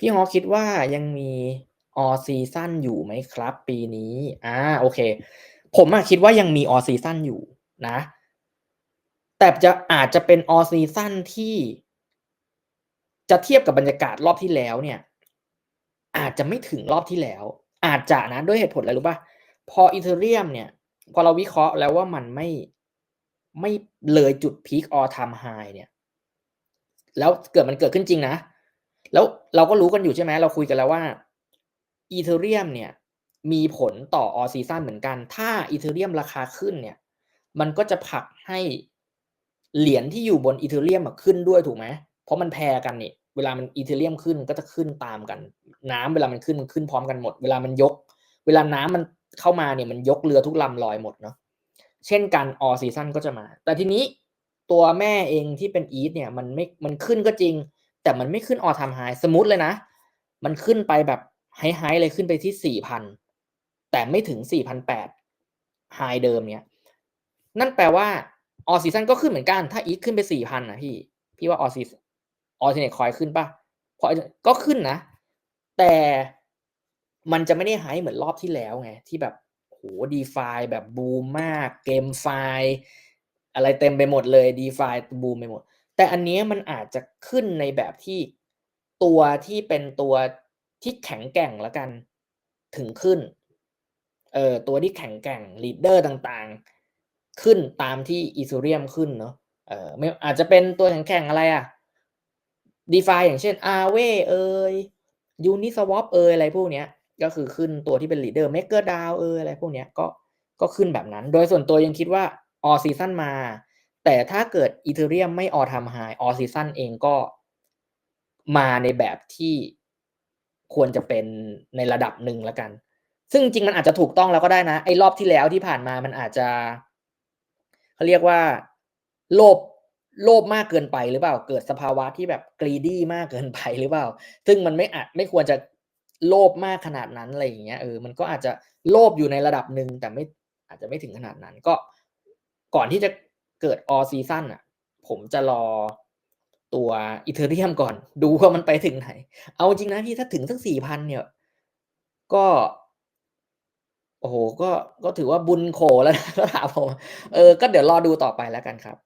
พี่ฮอคิดว่ายังมี all season อยู่ไหมครับ ปีนี้อ่าโอเค ผมอะคิดว่ายังมี all season อยู่นะ แต่จะอาจจะเป็น all season ที่ จะเทียบกับบรรยากาศรอบที่แล้วเนี่ย อาจจะไม่ถึงรอบที่แล้ว อาจจะนะด้วยเหตุผลอะไรรู้ป่ะพออีเทเรียมเนี่ย พอเราวิเคราะห์แล้วว่ามันไม่ไม่เลยจุดพีคออทามไฮเนี่ย แล้วเกิดมันเกิดขึ้นจริงนะ แล้วเราก็รู้กันอยู่ใช่ไหมเราคุยกันแล้วว่าอีเทเรียมเนี่ยมีผลต่อออซีซันเหมือนกัน ถ้าอีเทเรียมราคาขึ้นเนี่ย มันก็จะผลักให้เหรียญที่อยู่บนอีเทเรียมขึ้นด้วยถูกไหมเพราะมันแพรกันนี่เวลามันอีเทเรียมขึ้นก็จะขึ้นตามกัน น้ำเวลามันขึ้นมันขึ้นพร้อมกันหมด เวลามันยก เวลาน้ำมันเข้ามาเนี่ยมันยกเรือทุกลำลอยหมดเนาะเช่นกันออซีซันก็จะมา แต่ทีนี้ตัวแม่เองที่เป็นอีทเนี่ยมันไม่มันขึ้นก็จริง แต่มันไม่ขึ้นออทามไฮสมมติเลยนะ มันขึ้นไปแบบไฮไฮเลยขึ้นไปที่สี่พันแต่ไม่ถึงสี่พันแปดไฮเดิมเนี่ยนั่นแปลว่าออซีซันก็ขึ้นเหมือนกันถ้าอีทขึ้นไปสี่พันนะพี่ พี่ว่าออซีออเทเนตคอยขึ้นปะพอก็ขึ้นนะ แต่มันจะไม่ได้ไฮเหมือนรอบที่แล้วไง ที่แบบโหดีฟาแบบบูมมาก เกมไฟอะไรเต็มไปหมดเลยดีฟาบูมไปหมด แต่อันนี้มันอาจจะขึ้นในแบบที่ตัวที่เป็นตัวที่แข็งแกร่งแล้วกัน ถึงขึ้น เออตัวที่แข็งแกร่งลีดเดอร์ต่างๆ ขึ้นตามที่อีซูเรียมขึ้นเนาะเออไม่อาจจะเป็นตัวแข็งแกร่งอะไรอะดีฟาอย่างเช่นอาเวเอยยูนิสวอปเอยอะไรพวกเนี้ย ก็คือขึ้นตัวที่เป็นลีดเดอร์เมกเกอร์ดาวเอยอะไรพวกเนี้ยก็ก็ขึ้นแบบนั้น โดยส่วนตัวยังคิดว่าออซีซั่นมา แต่ถ้าเกิดอีเทเรียมไม่ออทำไฮออซีซันเองก็มาในแบบที่ควรจะเป็นในระดับหนึ่งแล้วกัน ซึ่งจริงมันอาจจะถูกต้องแล้วก็ได้นะ ไอ้รอบที่แล้วที่ผ่านมามันอาจจะเขาเรียกว่าโลภโลภมากเกินไปหรือเปล่า เกิดสภาวะที่แบบกรีดี้มากเกินไปหรือเปล่า ซึ่งมันไม่อาจไม่ควรจะโลภมากขนาดนั้นอะไรอย่างเงี้ยเออ มันก็อาจจะโลภอยู่ในระดับหนึ่งแต่ไม่อาจจะไม่ถึงขนาดนั้น ก็ก่อนที่จะ เกิดออซีซั่นอะ ผมจะรอตัวอีเทอรียมก่อน ดูว่ามันไปถึงไหน เอาจริงนะพี่ถ้าถึงสักสี่พันเนี่ย ก็ โอ้โห ก็ก็ถือว่าบุญโขแล้วนะก็ถามผม เออ ก็เดี๋ยวรอดูต่อไปแล้วกันครับ